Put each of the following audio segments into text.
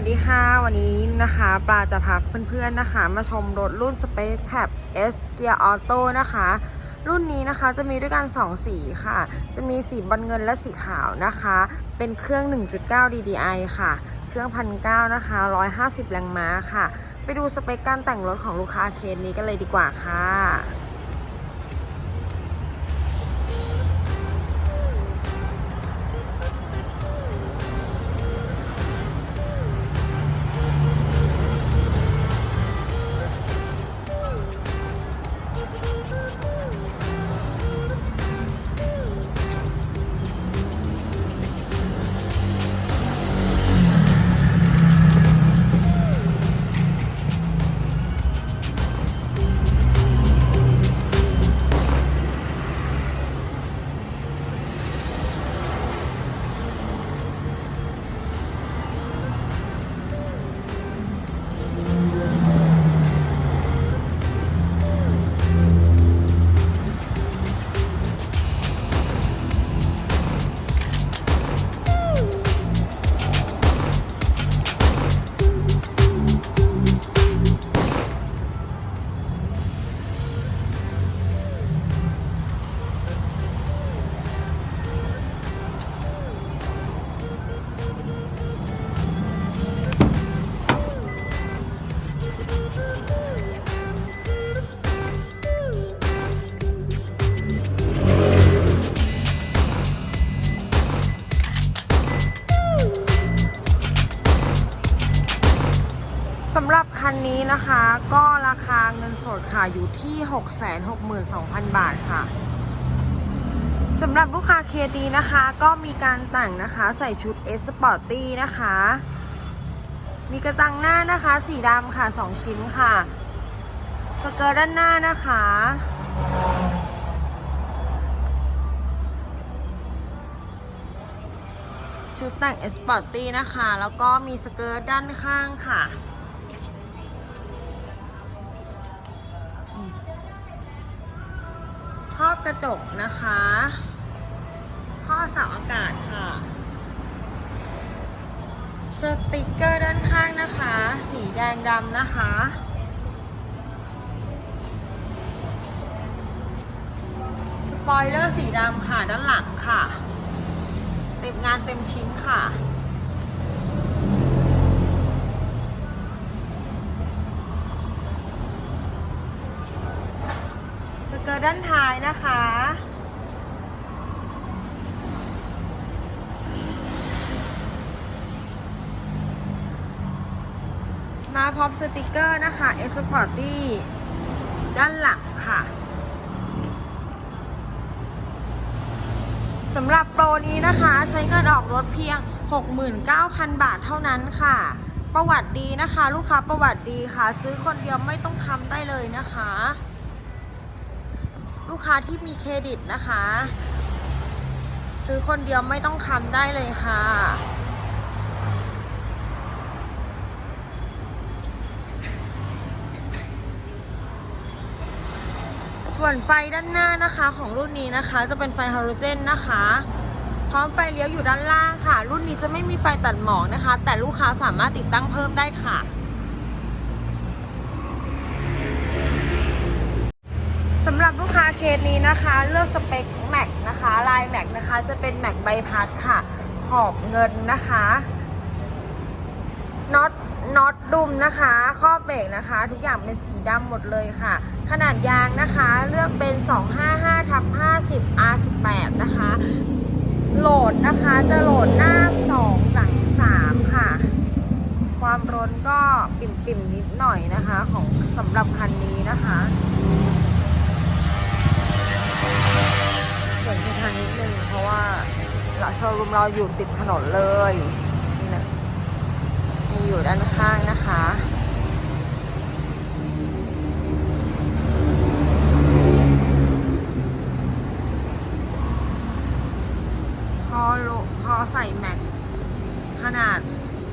วัสดีค่ะ วันนี้นะคะ ปลาจะพาเพื่อนๆนะคะ มาชมรถรุ่น Space Cap S Gear Auto นะคะ รุ่นนี้นะคะจะมีด้วยกัน 2 สีค่ะ จะมีสีบอลเงินและสีขาวนะคะ เป็นเครื่อง 1.9 DDI ค่ะ เครื่องพันเนะคะ 150 แรงม้าค่ะ ไปดูสเปคการแต่งรถของลูกค้าเคสนี้กันเลยดีกว่าค่ะ สำหรับคันนี้นะคะก็ราคาเงินสดค่ะอยู่ที่ 662,000 บาทค่ะสำหรับลูกค้าเคดีนะคะก็มีการแต่งนะคะใส่ชุด S Sporty นะคะ มีกระจังหน้านะคะ สีดำค่ะ 2 ชิ้นค่ะ สเกิร์ตด้านหน้านะคะ ชุดแต่ง S Sporty นะคะ แล้วก็มีสเกิร์ตด้านข้างค่ะ ครอบกระจกนะคะ ครอบเสาอากาศค่ะ สติกเกอร์ด้านข้างนะคะ สีแดงดำนะคะสปอยเลอร์สีดำค่ะด้านหลังค่ะ เต็มงานเต็มชิ้นค่ะ สเกิร์ตด้านท้ายนะคะ มาพร้อมสติกเกอร์นะคะ S Sporty ด้านหลังค่ะสำหรับโปรนี้นะคะใช้เงินออกรถเพียง 69,000 บาทเท่านั้นค่ะ ประวัติดีนะคะ ลูกค้าประวัติดีค่ะ ซื้อคนเดียวไม่ต้องทำได้เลยนะคะ ลูกค้าที่มีเครดิตนะคะ ซื้อคนเดียวไม่ต้องคำได้เลยค่ะ ส่วนไฟด้านหน้านะคะของรุ่นนี้นะคะ จะเป็นไฟฮาโลเจนนะคะ พร้อมไฟเลี้ยวอยู่ด้านล่างค่ะ รุ่นนี้จะไม่มีไฟตัดหมอกนะคะ แต่ลูกค้าสามารถติดตั้งเพิ่มได้ค่ะสำหรับลูกค้าเคสนี้นะคะ เลือกสเปคแม็กนะคะลายแม็กนะคะ จะเป็นแม็กใบพัดค่ะ ขอบเงินนะคะน็อตน็อตดุมนะคะ ข้อเบรกนะคะ ทุกอย่างเป็นสีดำหมดเลยค่ะ ขนาดยางนะคะเลือกเป็น 255ทับ50 R18 นะคะ โหลดนะคะจะโหลดหน้า 2 หลัง 3 ค่ะ ความร้นก็ปิ่มๆนิดหน่อยนะคะ ของสำหรับคันนี้นะคะเสียงทิศทางนิดนึงเพราะว่าเราโชว์รูมเราอยู่ติดถนนเลย นี่นะมีอยู่ด้านข้างนะคะ พอโลพอใส่แม็กขนาด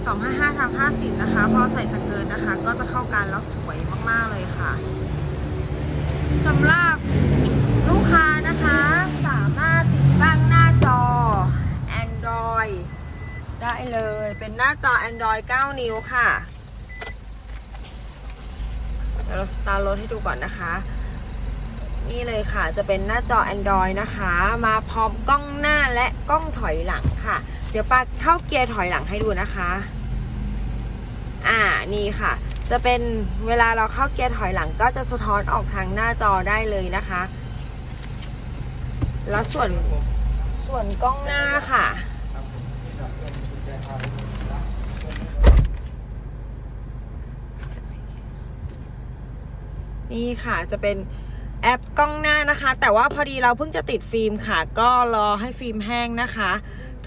255ทำ50 นะคะ พอใส่สเกิร์ตนะคะากันแล้วสวยมากๆเลยค่ะสำหรับลูกค้านะคะสามารถติดตั้งหน้าจอ Android ได้เลยเป็นเป็นหน้าจอ Android 9 นิ้วค่ะเดี๋ยวเราสตาร์ทรถให้ดูก่อนนะคะ นี่เลยค่ะจะเป็นหน้าจอ Android นะคะ มาพร้อมกล้องหน้าและกล้องถอยหลังค่ะ เดี๋ยวปาเข้าเกียร์ถอยหลังให้ดูนะคะ อ่านี่ค่ะ จะเป็นเวลาเราเข้าเกียร์ถอยหลังก็จะสะท้อนออกทางหน้าจอได้เลยนะคะ แล้วส่วนส่วนกล้องหน้าค่ะ นี่ค่ะจะเป็นแอปกล้องหน้านะคะ แต่ว่าพอดีเราเพิ่งจะติดฟิล์มค่ะ ก็รอให้ฟิล์มแห้งนะคะ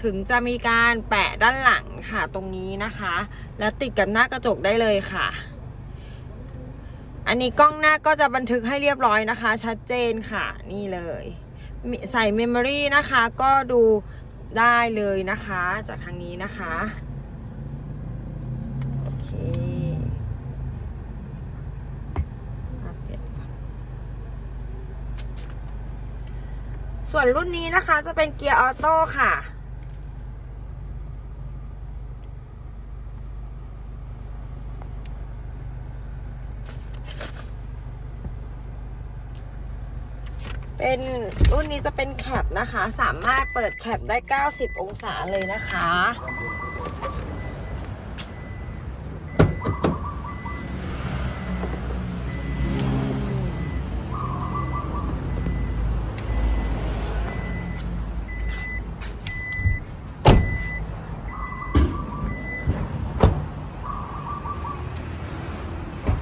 ถึงจะมีการแปะด้านหลังค่ะตรงนี้นะคะ แล้วติดกับหน้ากระจกได้เลยค่ะ อันนี้กล้องหน้าก็จะบันทึกให้เรียบร้อยนะคะ ชัดเจนค่ะนี่เลยใส่เมมโมรีนะคะก็ดูได้เลยนะคะ จากทางนี้นะคะโอเคเปลี่ยนส่วนรุ่นนี้นะคะจะเป็นเกียร์ออโต้ค่ะ เป็นรุ่นนี้จะเป็นแคปนะคะ สามารถเปิดแคปได้ 90 องศาเลยนะคะ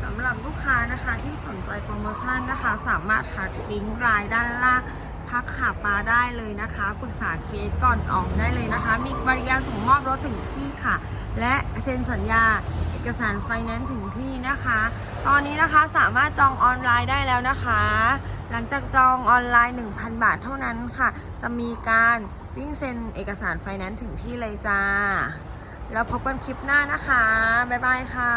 สำหรับลูก ค้านะคะที่สนใจโปรโมชั่นนะคะ สามารถทักลิงก์รายด้านล่างพักขาปลาได้เลยนะคะปรึกษาเคสก่อนออกได้เลยนะคะ มีบริการส่งมอบรถถึงที่ค่ะ และเซ็นสัญญาเอกสารไฟแนนซ์ถึงที่นะคะ ตอนนี้นะคะสามารถจองออนไลน์ได้แล้วนะคะ หลังจากจองออนไลน์ 1,000 บาทเท่านั้นค่ะ จะมีการวิ่งเซ็นเอกสารไฟแนนซ์ถึงที่เลยจ้า แล้วพบกันคลิปหน้านะคะ บ๊ายบายค่ะ